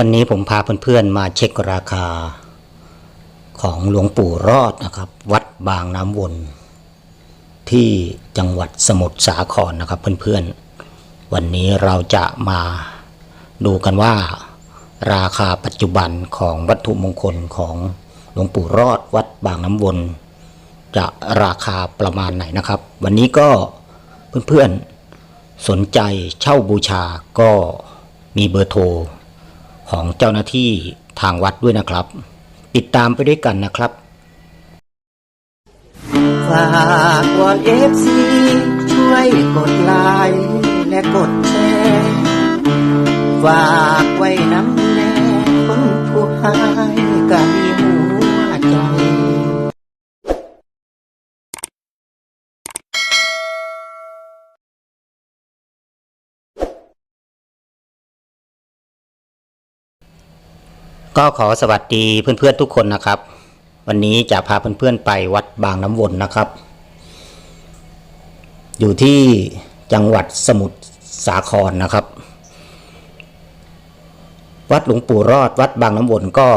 วันนี้ผมพาเพื่อนๆมาเช็คราคาของหลวงปู่รอดนะครับ วัดบางน้ำวน ที่จังหวัดสมุทรสาครนะครับเพื่อนๆ วันนี้เราจะมาดูกันว่า ราคาปัจจุบันของวัตถุมงคลของหลวงปู่รอดวัดบางน้ำวน จะราคาประมาณไหนนะครับ วันนี้ก็เพื่อนๆสนใจเช่าบูชาก็มีเบอร์โทร ของเจ้าหน้าที่ทางวัดด้วยนะครับ ติดตามไปด้วยกันนะครับฝากวอนเอฟซีช่วยกดไลค์และกดแชร์ฝากไว้น้ำแน่คนผู้หายก็มีหัว ก็ขอสวัสดีเพื่อนๆทุกคนนะครับ วันนี้จะพาเพื่อนๆไปวัดบางน้ำวนนะครับ อยู่ที่จังหวัดสมุทรสาครนะครับ วัดหลวงปู่รอดวัดบางน้ำวนก็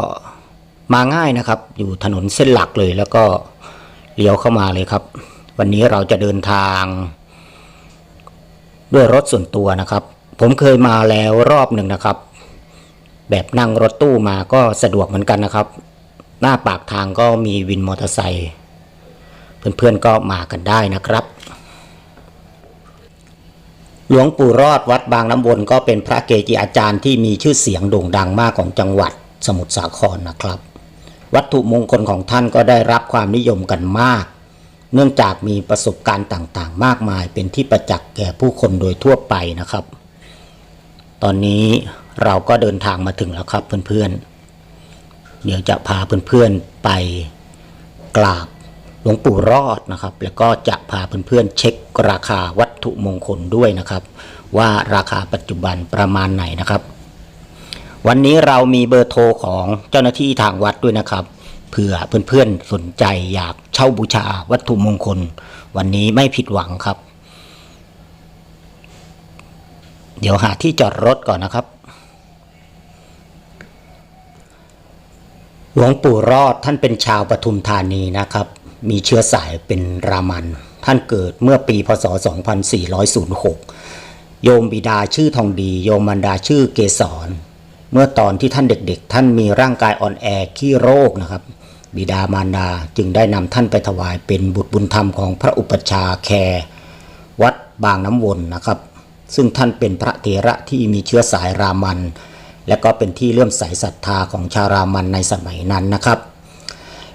มาง่ายนะครับ อยู่ถนนเส้นหลักเลยแล้วก็เลี้ยวเข้ามาเลยครับ วันนี้เราจะเดินทาง ด้วยรถส่วนตัวนะครับ ผมเคยมาแล้วรอบหนึ่งนะครับ แบบนั่งรถตู้มาก็สะดวกเหมือนกันนะครับ หน้าปากทางก็มีวินมอเตอร์ไซค์เพื่อนๆก็มากันได้นะครับ หลวงปู่รอดวัดบางน้ำวนก็เป็นพระเกจิอาจารย์ที่มีชื่อเสียงโด่งดังมากของจังหวัดสมุทรสาครนะครับ วัตถุมงคลของท่านก็ได้รับความนิยมกันมาก เนื่องจากมีประสบการณ์ต่างๆ มากมายเป็นที่ประจักษ์แก่ผู้คนโดยทั่วไปนะครับ ตอนนี้เราก็เดินทางมาถึงแล้วครับเพื่อนๆ เดี๋ยวจะพาเพื่อนๆไปกราบหลวงปู่รอดนะครับ แล้วก็จะพาเพื่อนๆเช็คราคาวัตถุมงคลด้วยนะครับ ว่าราคาปัจจุบันประมาณไหนนะครับ วันนี้เรามีเบอร์โทรของเจ้าหน้าที่ทางวัดด้วยนะครับเผื่อเพื่อนๆสนใจอยากเช่าบูชาวัตถุมงคล วันนี้ไม่ผิดหวังครับ เดี๋ยวหาที่จอดรถก่อนนะครับ หลวงปู่รอดท่านเป็นชาวปทุมธานีนะครับ มีเชื้อสายเป็นรามัน ท่านเกิดเมื่อปีพศ 2406 โยมบิดาชื่อทองดี โยมมารดาชื่อเกษร เมื่อตอนที่ท่านเด็กๆ ท่านมีร่างกายอ่อนแอขี้โรคนะครับ บิดามารดาจึงได้นำท่านไปถวายเป็นบุตรบุญธรรมของพระอุปชฌาย์แคร์วัดบางน้ำวนนะครับ ซึ่งท่านเป็นพระเถระที่มีเชื้อสายรามัน และก็เป็นที่เลื่อมใสศรัทธาของชาวรามันในสมัยนั้นนะครับ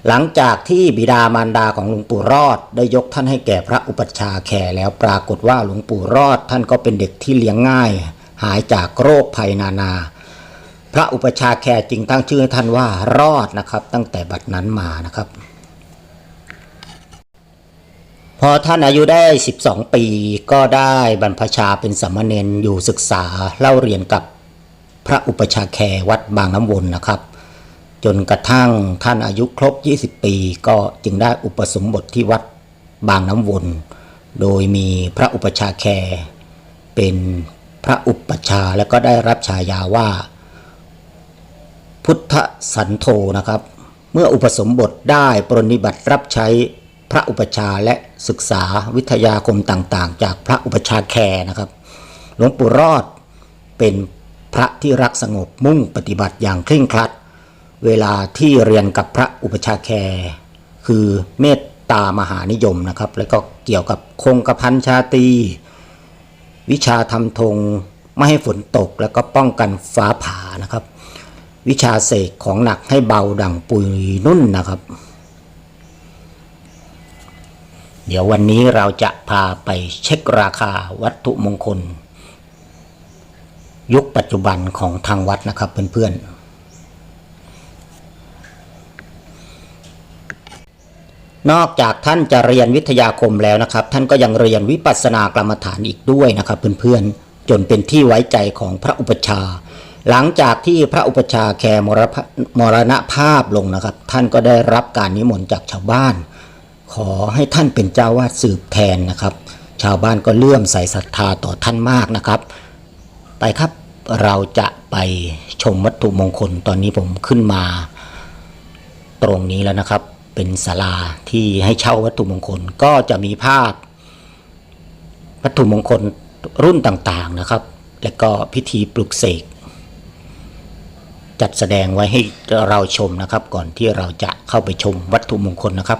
หลังจากที่บิดามารดาของหลวงปู่รอด ได้ยกท่านให้แก่พระอุปัชฌาย์แคร์แล้วปรากฏว่าหลวงปู่รอด ท่านก็เป็นเด็กที่เลี้ยงง่าย หายจากโรคภัยนานา พระอุปัชฌาย์แคร์จึงตั้งชื่อให้ท่านว่ารอดนะครับ ตั้งแต่บัดนั้นมานะครับ พอท่านอายุได้ 12 ปีก็ได้บรรพชาเป็นสามเณรอยู่ศึกษาเล่าเรียนกับพระอุปชาแควัดบางน้ำวนนะครับ จนกระทั่งท่านอายุครบ 20 ปี ก็จึงได้อุปสมบทที่วัดบางน้ำวน โดยมีพระอุปชาแคเป็นพระอุปชาและก็ได้รับฉายาว่า พุทธสันโธนะครับ เมื่ออุปสมบทได้ปรนนิบัติรับใช้ พระอุปชาและศึกษาวิทยาคมต่างๆ จากพระอุปชาแคร์นะครับ หลวงปู่รอดเป็นพระที่รักสงบมุ่งปฏิบัติอย่างเคร่งครัด เวลาที่เรียนกับพระอุปชาแคร์คือเมตตามหานิยมนะครับ แล้วก็เกี่ยวกับคงกระพันชาตี วิชาทำธงไม่ให้ฝนตกแล้วก็ป้องกันฟ้าผ่านะครับ วิชาเสกของหนักให้เบาดังปุยนุ่นนะครับ เดี๋ยววันนี้เราจะพาไปเช็คราคาวัตถุมงคล ยุคปัจจุบันของทางวัดนะครับเพื่อนๆ นอกจากท่านจะเรียนวิทยาคมแล้วนะครับ ท่านก็ยังเรียนวิปัสสนากรรมฐานอีกด้วยนะครับเพื่อนๆ จนเป็นที่ไว้ใจของพระอุปชา หลังจากที่พระอุปชาแคร์มรณภมรณภาพลงนะครับ ท่านก็ได้รับการนิมนต์จากชาวบ้าน ขอให้ท่านเป็นเจ้าวาดสืบแทนนะครับ ชาวบ้านก็เลื่อมใสศรัทธาต่อท่านมากนะครับ ไปครับเราจะไปชมวัตถุมงคลตอนนี้ผมขึ้นมา ตรงนี้แล้วนะครับ เป็นศาลาที่ให้เช่าวัตถุมงคลก็จะมีภาพ วัตถุมงคลรุ่นต่างๆนะครับ และก็พิธีปลุกเสกจัดแสดงไว้ให้เราชมนะครับ ก่อนที่เราจะเข้าไปชมวัตถุมงคลนะครับ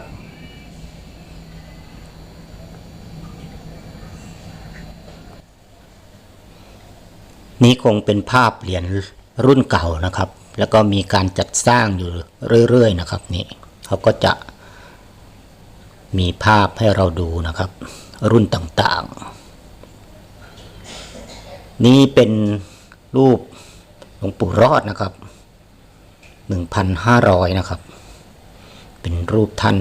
นี่คงเป็นภาพเหรียญรุ่นเก่านะครับ แล้วก็มีการจัดสร้างอยู่เรื่อยๆนะครับนี่เขาก็จะมีภาพให้เราดูนะครับ รุ่นต่างๆ นี่เป็นรูปหลวงปู่รอดนะครับ 1,500 นะครับ เป็นรูปท่าน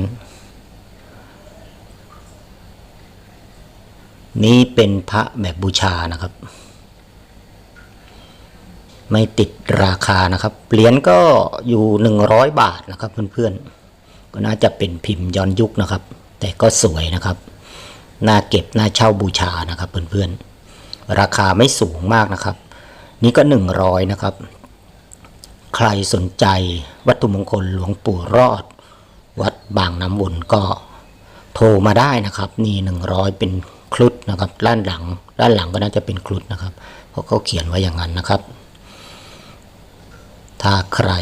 นี่เป็นพระแบบบูชานะครับ ไม่ติดราคานะครับ เหรียญก็อยู่ 100 บาทนะครับเพื่อนๆ ก็น่าจะเป็นพิมพ์ย้อนยุคนะครับ แต่ก็สวยนะครับ น่าเก็บ น่าเช่าบูชานะครับเพื่อนๆ ราคาไม่สูงมากนะครับ นี่ก็ 100 นะครับ ใครสนใจวัตถุมงคลหลวงปู่รอด วัดบางน้ำวนก็โทรมาได้นะครับ นี่หนึ่งร้อยเป็นครุฑนะครับ ด้านหลัง ด้านหลังก็น่าจะเป็นครุฑนะครับ เพราะเขาเขียนไว้อย่างนั้นนะครับ ถ้าใคร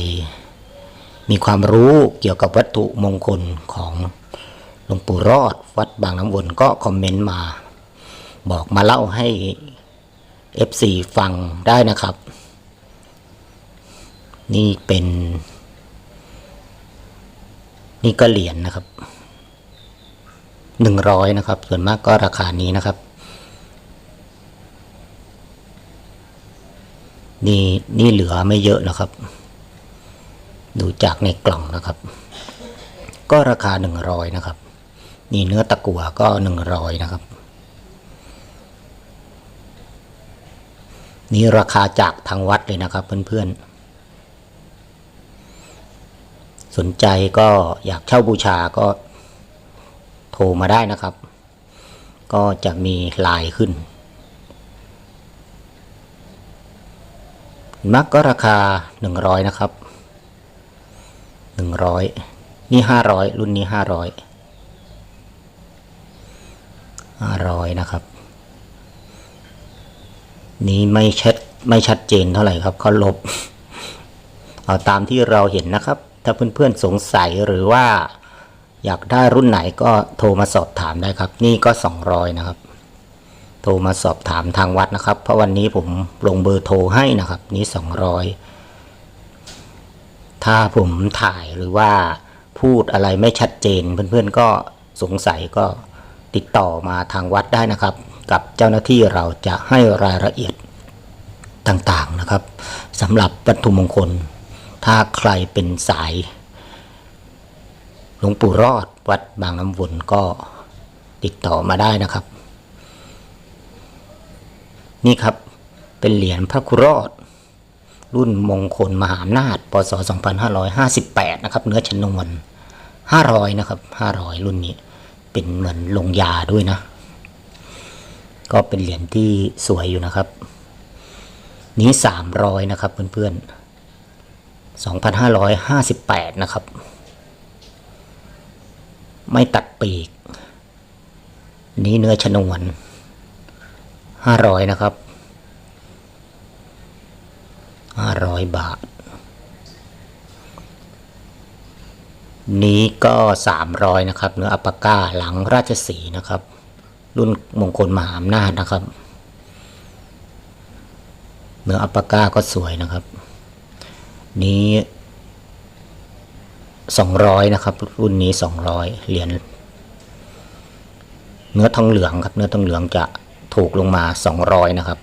มีความรู้เกี่ยวกับวัตถุมงคลของหลวงปู่รอดวัดบางน้ำวนก็คอมเมนต์มา บอกมาเล่าให้ FC ฟังได้นะครับ นี่เป็น นี่ก็เหรียญนะครับหนึ่งร้อยนะครับ ส่วนมากก็ราคานี้นะครับ นี่นี่เหลือไม่เยอะนะครับ ดูจากในกล่องนะครับ ก็ราคาหนึ่งร้อยนะครับ นี่เนื้อตะกั่วก็หนึ่งร้อยนะครับ นี่ราคาจากทางวัดเลยนะครับเพื่อนๆ สนใจก็อยากเช่าบูชาก็โทรมาได้นะครับ ก็จะมีลายขึ้น มักก็ราคา 100 นะครับ 100 นี่ 500 รุ่นนี้ 500 500 นะครับ นี้ไม่ชัดไม่ชัดเจนเท่าไหร่ครับเขาลบ เอาตามที่เราเห็นนะครับ ถ้าเพื่อนๆสงสัยหรือว่า อยากได้รุ่นไหนก็โทรมาสอบถามได้ครับ นี่ก็ 200 นะครับ โทรมาสอบถามทางวัดนะครับ เพราะวันนี้ผมลงเบอร์โทรให้นะครับ นี่200 ถ้าผมถ่ายหรือว่าพูดอะไรไม่ชัดเจน เพื่อนๆก็สงสัยก็ติดต่อมาทางวัดได้นะครับ กับเจ้าหน้าที่เราจะให้รายละเอียดต่างๆนะครับสำหรับวัตถุมงคล ถ้าใครเป็นสายหลวงปู่รอดวัดบางน้ำวนก็ติดต่อมาได้นะครับ นี่ครับเป็นเหรียญพระคุรอด รุ่นมงคลมหาอำนาจปศ2558 นะครับ เนื้อชนวน 500 นะครับ 500 รุ่นนี้เป็นเหมือนลงยาด้วยนะ ก็เป็นเหรียญที่สวยอยู่นะครับ นี้ 300 นะครับเพื่อนๆ 2558 นะครับ ไม่ตัดปีก นี้เนื้อชนวน 500นะครับ500บาท นี้ก็300นะครับ เนื้ออัปปาก้าหลังราชสีนะครับ รุ่นมงคลมหาอำนาจนะครับ เนื้ออัปปาก้าก็สวยนะครับ นี้200นะครับ รุ่นนี้200เหรียญเนื้อทองเหลืองครับ เนื้อทองเหลืองจะ ถูกลงมา 200 นะครับ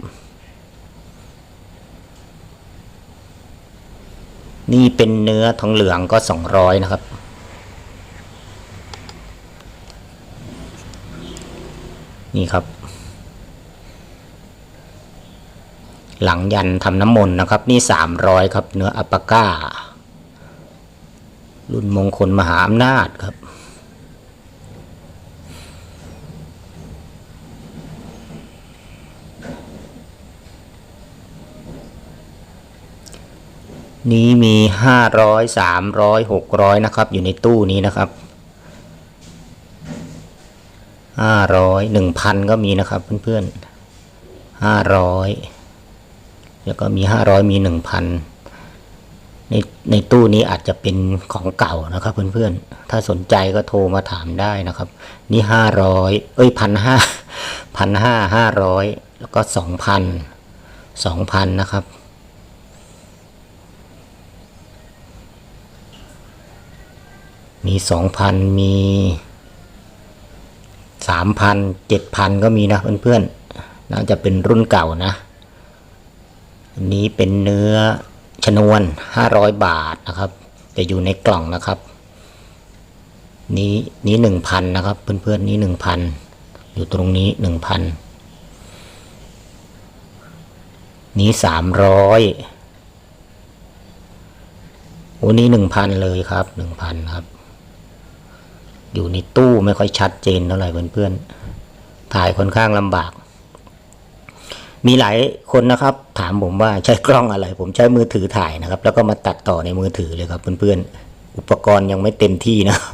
นี่เป็นเนื้อทองเหลืองก็ 200 นะครับ นี่ครับ หลังยันทำน้ำมนต์นะครับ นี่ 300 ครับ เนื้ออัปปาก้า รุ่นมงคลมหาอำนาจครับ นี้มีห้าร้อยสามร้อยหกร้อยนะครับ อยู่ในตู้นี้นะครับห้าร้อยหนึ่งพันก็มีนะครับเพื่อนๆห้าร้อยแล้วก็มีห้าร้อยมีหนึ่งพันในในตู้นี้อาจจะเป็นของเก่านะครับเพื่อนๆ ถ้าสนใจก็โทรมาถามได้นะครับ นี่ห้าร้อยเอ้ยพันห้าพันห้าห้าร้อยแล้วก็สองพันสองพันนะครับ มีสองพันมีสามพันเจ็ดพันก็มีนะเพื่อนๆน่าจะเป็นรุ่นเก่านะอันนี้เป็นเนื้อชนวนห้าร้อยบาทนะครับแต่อยู่ในกล่องนะครับ นี้นี้หนึ่งพันนะครับ เพื่อนๆนี้หนึ่งพันอยู่ตรงนี้หนึ่งพันนี้สามร้อยโอ้นี้หนึ่งพันเลยครับหนึ่งพันครับ อยู่ในตู้ไม่ค่อยชัดเจนเท่าไหร่เพื่อนๆ ถ่ายค่อนข้างลำบาก มีหลายคนนะครับ ถามผมว่าใช้กล้องอะไร ผมใช้มือถือถ่ายนะครับ แล้วก็มาตัดต่อในมือถือเลยครับเพื่อนๆ อุปกรณ์ยังไม่เต็มที่นะครับ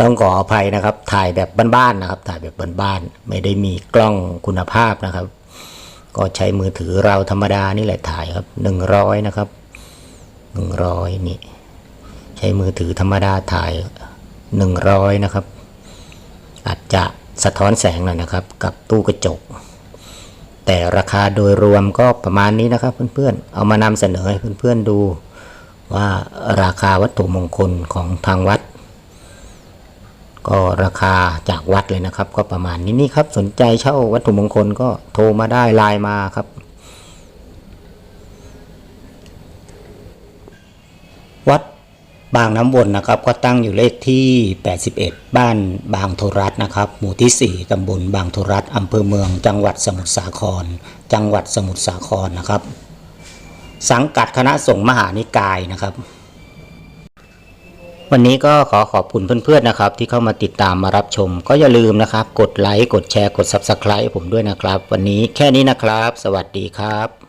ต้องขออภัยนะครับ ถ่ายแบบบ้านๆนะครับ ถ่ายแบบบ้านๆ ไม่ได้มีกล้องคุณภาพนะครับ ก็ใช้มือถือเราธรรมดานี่แหละถ่ายครับหนึ่งร้อยนะครับหนึ่งร้อยนี่ ใช้มือถือธรรมดาถ่ายหนึ่งร้อยนะครับ อาจจะสะท้อนแสงหน่อยนะครับ กับตู้กระจก แต่ราคาโดยรวมก็ประมาณนี้นะครับเพื่อนๆ เอามานำเสนอให้เพื่อนๆดูว่าราคาวัตถุมงคลของทางวัด ก็ราคาจากวัดเลยนะครับ ก็ประมาณนี้นี่ครับสนใจเช่าวัตถุมงคลก็โทรมาได้ไลน์มาครับ วัด บางน้ำวนนะครับก็ตั้งอยู่เลขที่ 81 บ้านบางโทรัสนะครับ หมู่ที่ 4 ตำบลบางโทรัสอำเภอเมือง จังหวัดสมุทรสาคร จังหวัดสมุทรสาครนะครับ สังกัดคณะสงฆ์มหานิกายนะครับ วันนี้ก็ขอขอบคุณเพื่อนๆนะครับ ที่เข้ามาติดตามมารับชม ก็อย่าลืมนะครับ กดไลค์กดแชร์กด Subscribe ผมด้วยนะครับ วันนี้แค่นี้นะครับ สวัสดีครับ